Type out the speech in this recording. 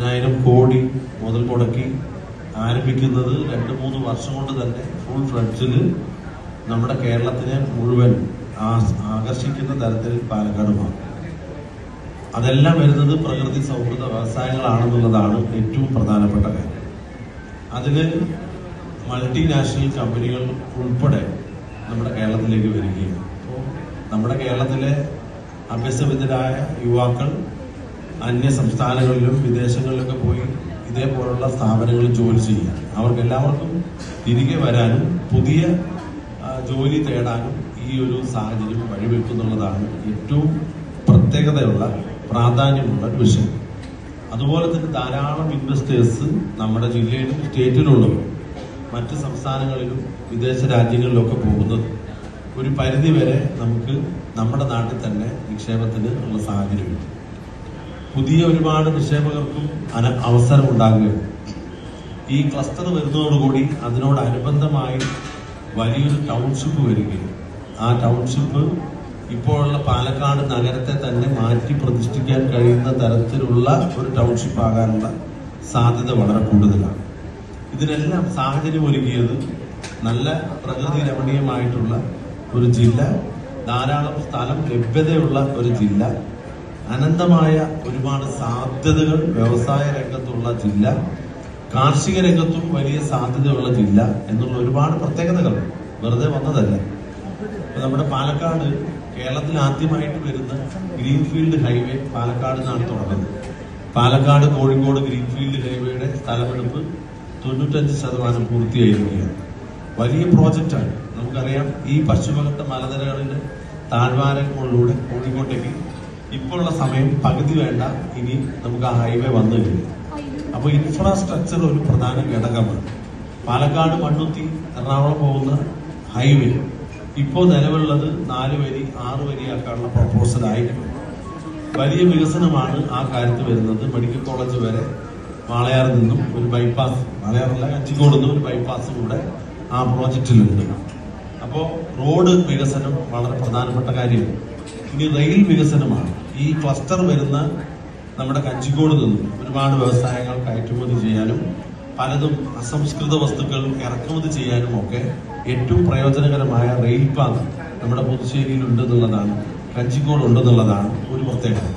പതിനായിരം കോടി മുതൽ മുടക്കി ആരംഭിക്കുന്നത് രണ്ട് മൂന്ന് വർഷം കൊണ്ട് തന്നെ ഫുൾ ഫ്ലഡ്ജിൽ നമ്മുടെ കേരളത്തിനെ മുഴുവൻ ആകർഷിക്കുന്ന തരത്തിൽ പാലക്കാട് മാറും അതെല്ലാം വരുന്നത് പ്രകൃതി സൗഹൃദ വ്യവസായങ്ങളാണെന്നുള്ളതാണ് ഏറ്റവും പ്രധാനപ്പെട്ട കാര്യം. അതിൽ മൾട്ടിനാഷണൽ കമ്പനികൾ ഉൾപ്പെടെ നമ്മുടെ കേരളത്തിലേക്ക് വരികയാണ്. അപ്പോൾ നമ്മുടെ കേരളത്തിലെ അഭ്യസവിധരായ യുവാക്കൾ അന്യ സംസ്ഥാനങ്ങളിലും വിദേശങ്ങളിലൊക്കെ പോയി ഇതേപോലുള്ള സ്ഥാപനങ്ങളിൽ ജോലി ചെയ്യാൻ. അവർക്ക് എല്ലാവർക്കും തിരികെ വരാനും പുതിയ ജോലി തേടാനും ഈ ഒരു സാഹചര്യം വഴിവെക്കുന്നുള്ളതാണ് ഏറ്റവും പ്രത്യേകതയുള്ള പ്രാധാന്യമുള്ള വിഷയം. അതുപോലെ തന്നെ ധാരാളം ഇൻവെസ്റ്റേഴ്സ് നമ്മുടെ ജില്ലയിലും സ്റ്റേറ്റിലുള്ളവർ മറ്റ് സംസ്ഥാനങ്ങളിലും വിദേശ രാജ്യങ്ങളിലൊക്കെ പോകുന്നത് ഒരു പരിധി വരെ നമുക്ക് നമ്മുടെ നാട്ടിൽ തന്നെ നിക്ഷേപത്തിന് ഉള്ള സാഹചര്യമുണ്ട്. പുതിയ ഒരുപാട് നിക്ഷേപകർക്കും അവസരം ഉണ്ടാകുകയാണ്. ഈ ക്ലസ്റ്റർ വരുന്നതോടുകൂടി അതിനോടനുബന്ധമായി വലിയൊരു ടൗൺഷിപ്പ് വരികയും ആ ടൗൺഷിപ്പ് ഇപ്പോഴുള്ള പാലക്കാട് നഗരത്തെ തന്നെ മാറ്റി പ്രതിഷ്ഠിക്കാൻ കഴിയുന്ന തരത്തിലുള്ള ഒരു ടൗൺഷിപ്പ് ആകാനുള്ള സാധ്യത വളരെ കൂടുതലാണ്. ഇതിനെല്ലാം സാഹചര്യം ഒരുക്കിയത് നല്ല പ്രകൃതി രമണീയമായിട്ടുള്ള ഒരു ജില്ല ധാരാളം സ്ഥലം ലഭ്യതയുള്ള ഒരു ജില്ല അനന്തമായ ഒരുപാട് സാധ്യതകൾ വ്യവസായ രംഗത്തുള്ള ജില്ല കാർഷിക രംഗത്തും വലിയ സാധ്യതയുള്ള ജില്ല എന്നുള്ള ഒരുപാട് പ്രത്യേകതകൾ വെറുതെ വന്നതല്ല? നമ്മുടെ പാലക്കാട് കേരളത്തിൽ ആദ്യമായിട്ട് വരുന്ന ഗ്രീൻഫീൽഡ് ഹൈവേ പാലക്കാട് നിന്നാണ് തുടങ്ങുന്നത്. പാലക്കാട് കോഴിക്കോട് ഗ്രീൻഫീൽഡ് ഹൈവേയുടെ സ്ഥലമെടുപ്പ് തൊണ്ണൂറ്റഞ്ച് ശതമാനം പൂർത്തിയായിരിക്കുകയാണ്. വലിയ പ്രോജക്റ്റാണ്. നമുക്കറിയാം ഈ പശ്ചിമഘട്ട മലനിരകളിലെ താഴ്വാരങ്ങളിലൂടെ കോഴിക്കോട്ടേക്ക് ഇപ്പോഴുള്ള സമയം പകുതി വേണ്ട. ഇനി നമുക്ക് ആ ഹൈവേ വന്നു കഴിഞ്ഞു. അപ്പൊ ഇൻഫ്രാസ്ട്രക്ചർ ഒരു പ്രധാന ഘടകമാണ്. പാലക്കാട് മണ്ണുത്തി എറണാകുളം പോകുന്ന ഹൈവേ ഇപ്പോൾ നിലവിലുള്ളത് നാല് വരി ആറ് വരിയാക്കാനുള്ള പ്രപ്പോസൽ ആയിട്ടുണ്ട് വലിയ വികസനമാണ് ആ കാര്യത്തിൽ വരുന്നത്. മെഡിക്കൽ കോളേജ് വരെ വാളയാറിൽ നിന്നും ഒരു ബൈപ്പാസ് വാളയാറല്ല കഞ്ചിക്കോട് നിന്നും ഒരു ബൈപ്പാസ് കൂടെ ആ പ്രോജക്റ്റിലുണ്ട് അപ്പോൾ റോഡ് വികസനം വളരെ പ്രധാനപ്പെട്ട കാര്യമാണ്. ഇനി റെയിൽ വികസനമാണ്. ഈ ക്ലസ്റ്റർ വരുന്ന നമ്മുടെ കഞ്ചിക്കോട് നിന്നും ഒരുപാട് വ്യവസായങ്ങൾ കയറ്റുമതി ചെയ്യാനും പലതും അസംസ്കൃത വസ്തുക്കൾ ഇറക്കുമതി ചെയ്യാനും ഒക്കെ ഏറ്റവും പ്രയോജനകരമായ റെയിൽ പാത നമ്മുടെ പുതുശ്ശേരിയിൽ ഉണ്ടെന്നുള്ളതാണ് കഞ്ചിക്കോട് ഉണ്ടെന്നുള്ളതാണ് ഒരു പ്രത്യേകത.